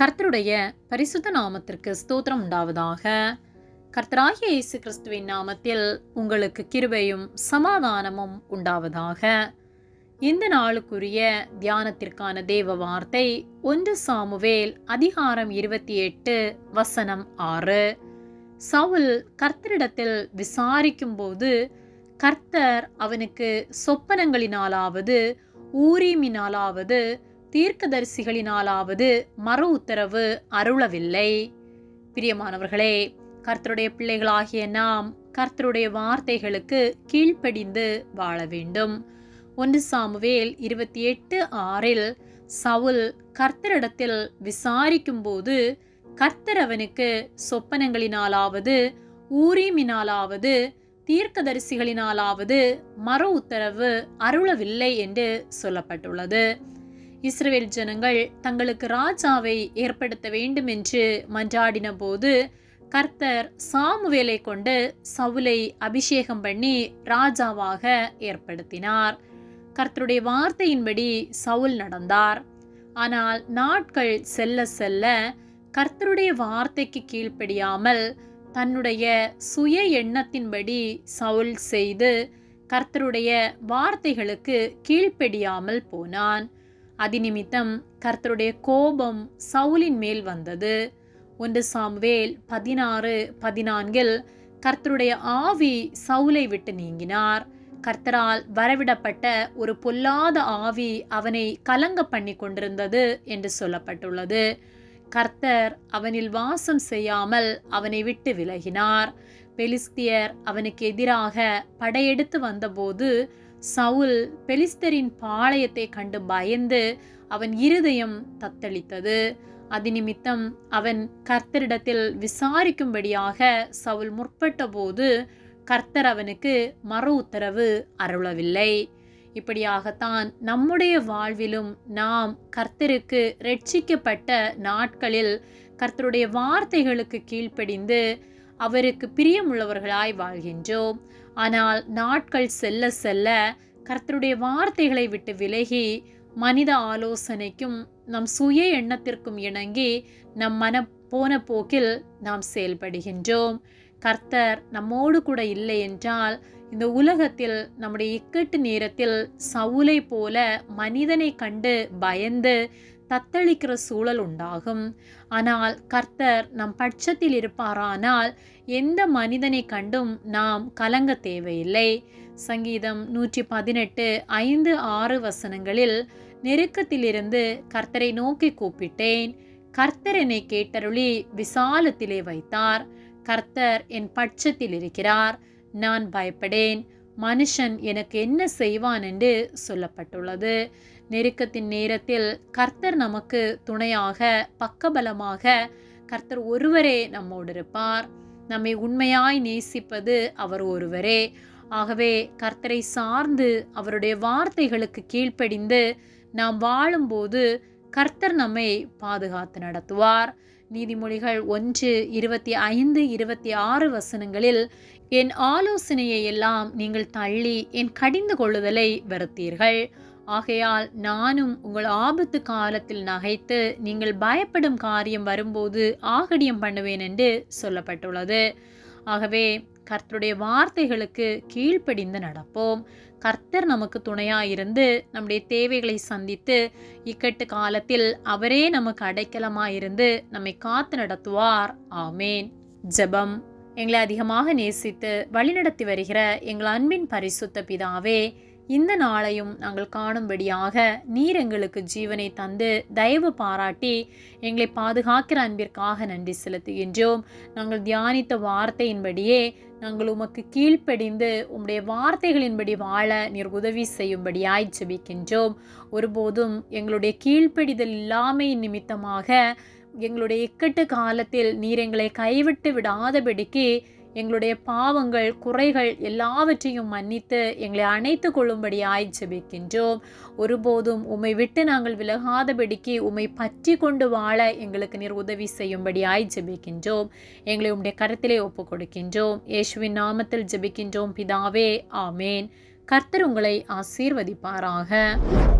கர்த்தருடைய பரிசுத்த நாமத்திற்கு ஸ்தோத்திரம் உண்டாவதாக. கர்த்தராகிய இயேசு கிறிஸ்துவின் நாமத்தில் உங்களுக்கு கிருபையும் சமாதானமும் உண்டாவதாக. இந்த நாளுக்குரிய தியானத்திற்கான தேவ வார்த்தை ஒன்று சாமுவேல் அதிகாரம் இருபத்தி எட்டு வசனம் ஆறு. சவுல் கர்த்தரிடத்தில் விசாரிக்கும்போது கர்த்தர் அவனுக்கு சொப்பனங்களினாலாவது ஊரீமினாலாவது தீர்க்கதரிசிகளினாலாவது மறு உத்தரவு அருளவில்லை. பிரியமானவர்களே கர்த்தருடைய பிள்ளைகளாகிய நாம் கர்த்தருடைய வார்த்தைகளுக்கு கீழ்ப்படிந்து வாழ வேண்டும். ஒன்று சாமுவேல் இருபத்தி எட்டு ஆறில் சவுல் கர்த்தரிடத்தில் விசாரிக்கும்போது கர்த்தர் அவனுக்கு சொப்பனங்களினாலாவது ஊரீமினாலாவது தீர்க்கதரிசிகளினாலாவது மறு உத்தரவு அருளவில்லை என்று சொல்லப்பட்டுள்ளது. இஸ்ரேல் ஜனங்கள் தங்களுக்கு ராஜாவை ஏற்படுத்த வேண்டும் என்று மன்றாடின போது கர்த்தர் சாமுவேலை கொண்டு சவுலை அபிஷேகம் பண்ணி ராஜாவாக ஏற்படுத்தினார். கர்த்தருடைய வார்த்தையின்படி சவுல் நடந்தார். ஆனால் நாட்கள் செல்ல செல்ல கர்த்தருடைய வார்த்தைக்கு கீழ்ப்படியாமல் தன்னுடைய சுய எண்ணத்தின்படி சவுல் செய்து கர்த்தருடைய வார்த்தைகளுக்கு கீழ்ப்படியாமல் போனான். அதிநிமித்தம் கர்த்தருடைய கோபம் சவுலின் மேல் வந்தது. ஒன்று சாம்வேல் பதினாறு பதினான்கில் கர்த்தருடைய ஆவி சவுலை விட்டு நீங்கினார். கர்த்தரால் வரவிடப்பட்ட ஒரு பொல்லாத ஆவி அவனை கலங்க பண்ணி கொண்டிருந்தது என்று சொல்லப்பட்டுள்ளது. கர்த்தர் அவனில் வாசம் செய்யாமல் அவனை விட்டு விலகினார். பெலிஸ்தியர் அவனுக்கு எதிராக படையெடுத்து வந்தபோது சவுல் பெலிஸ்தரின் பாளையத்தை கண்டு பயந்து அவன் இருதயம் தத்தளித்தது. அது நிமித்தம் அவன் கர்த்தரிடத்தில் விசாரிக்கும்படியாக சவுல் முற்பட்ட போது கர்த்தர் அவனுக்கு மறு உத்தரவு அருளவில்லை. இப்படியாகத்தான் நம்முடைய வாழ்விலும் நாம் கர்த்தருக்கு ரட்சிக்கப்பட்ட நாட்களில் கர்த்தருடைய வார்த்தைகளுக்கு கீழ்ப்படிந்து அவருக்கு பிரியமுள்ளவர்களாய் வாழ்கின்றோம். ஆனால் நாட்கள் செல்ல செல்ல கர்த்தருடைய வார்த்தைகளை விட்டு விலகி மனித ஆலோசனைக்கும் நம் சுய எண்ணத்திற்கும் இணங்கி நம் மன போன போக்கில் நாம் செயல்படுகின்றோம். கர்த்தர் நம்மோடு கூட இல்லை என்றால் இந்த உலகத்தில் நம்முடைய இக்கட்டு நேரத்தில் சவுலை போல மனிதனை கண்டு பயந்து தத்தளிக்கிற சூழல் உண்டாகும். ஆனால் கர்த்தர் நம் பட்சத்தில் இருப்பாரானால் எந்த மனிதனை கண்டும் நாம் கலங்க தேவையில்லை. சங்கீதம் நூற்றி பதினெட்டு ஐந்து ஆறு வசனங்களில் நெருக்கத்திலிருந்து கர்த்தரை நோக்கி கூப்பிட்டேன். கர்த்தர் என்னை கேட்டருளி விசாலத்திலே வைத்தார். கர்த்தர் என் பட்சத்தில் இருக்கிறார். நான் பயப்படேன். மனுஷன் எனக்கு என்ன செய்வான் என்று சொல்லப்பட்டுள்ளது. நெருக்கத்தின் நேரத்தில் கர்த்தர் நமக்கு துணையாக பக்கபலமாக கர்த்தர் ஒருவரே நம்மோடு இருப்பார். நம்மை உண்மையாய் நேசிப்பது அவர் ஒருவரே. ஆகவே கர்த்தரை சார்ந்து அவருடைய வார்த்தைகளுக்கு கீழ்ப்படிந்து நாம் வாழும்போது கர்த்தர் நம்மை பாதுகாத்து நடத்துவார். நீதிமொழிகள் ஒன்று இருபத்தி ஐந்து இருபத்தி ஆறு வசனங்களில் என் ஆலோசனையை எல்லாம் நீங்கள் தள்ளி என் கடிந்து கொள்ளுதலை வெறுத்தீர்கள் ஆகையால் நானும் உங்கள் ஆபத்து காலத்தில் நகைத்து நீங்கள் பயப்படும் காரியம் வரும்போது ஆகடியம் பண்ணுவேன் என்று சொல்லப்பட்டுள்ளது. ஆகவே கர்த்தருடைய வார்த்தைகளுக்கு கீழ்ப்படிந்து நடப்போம். கர்த்தர் நமக்கு துணையாக இருந்து நம்முடைய தேவைகளை சந்தித்து இக்கட்டு காலத்தில் அவரே நமக்கு அடைக்கலமாக இருந்து நம்மை காத்து நடத்துவார். ஆமேன். ஜெபம். எங்களை அதிகமாக நேசித்து வழிநடத்தி வருகிற எங்கள் அன்பின் பரிசுத்த பிதாவே இந்த நாளையும் நாங்கள் காணும்படியாக நீர் எங்களுக்கு ஜீவனை தந்து தயவு பாராட்டி எங்களை பாதுகாக்கிற அன்பிற்காக நன்றி செலுத்துகின்றோம். நாங்கள் தியானித்த வார்த்தையின்படியே நாங்கள் உமக்கு கீழ்ப்படிந்து உம்முடைய வார்த்தைகளின்படி வாழ நீர் உதவி செய்யும்படியாய் ஜெபிக்கின்றோம். ஒருபோதும் எங்களுடைய கீழ்ப்படிதல் இல்லாமை நிமித்தமாக எங்களுடைய இக்கட்டு காலத்தில் நீர் எங்களை கைவிட்டு விடாதபடிக்கு எங்களுடைய பாவங்கள் குறைகள் எல்லாவற்றையும் மன்னித்து எங்களை அணைத்து கொள்ளும்படியாய் ஜெபிக்கின்றோம். ஒருபோதும் உம்மை விட்டு நாங்கள் விலகாதபடிக்கு உம்மை பற்றி கொண்டு வாழ எங்களுக்கு நீர் உதவி செய்யும்படியாய் ஜெபிக்கின்றோம். எங்களை உம்முடைய கருத்திலே ஒப்பு கொடுக்கின்றோம் இயேசுவின் நாமத்தில் ஜெபிக்கின்றோம். பிதாவே ஆமேன். கர்த்தர் உங்களை ஆசீர்வதிப்பாராக.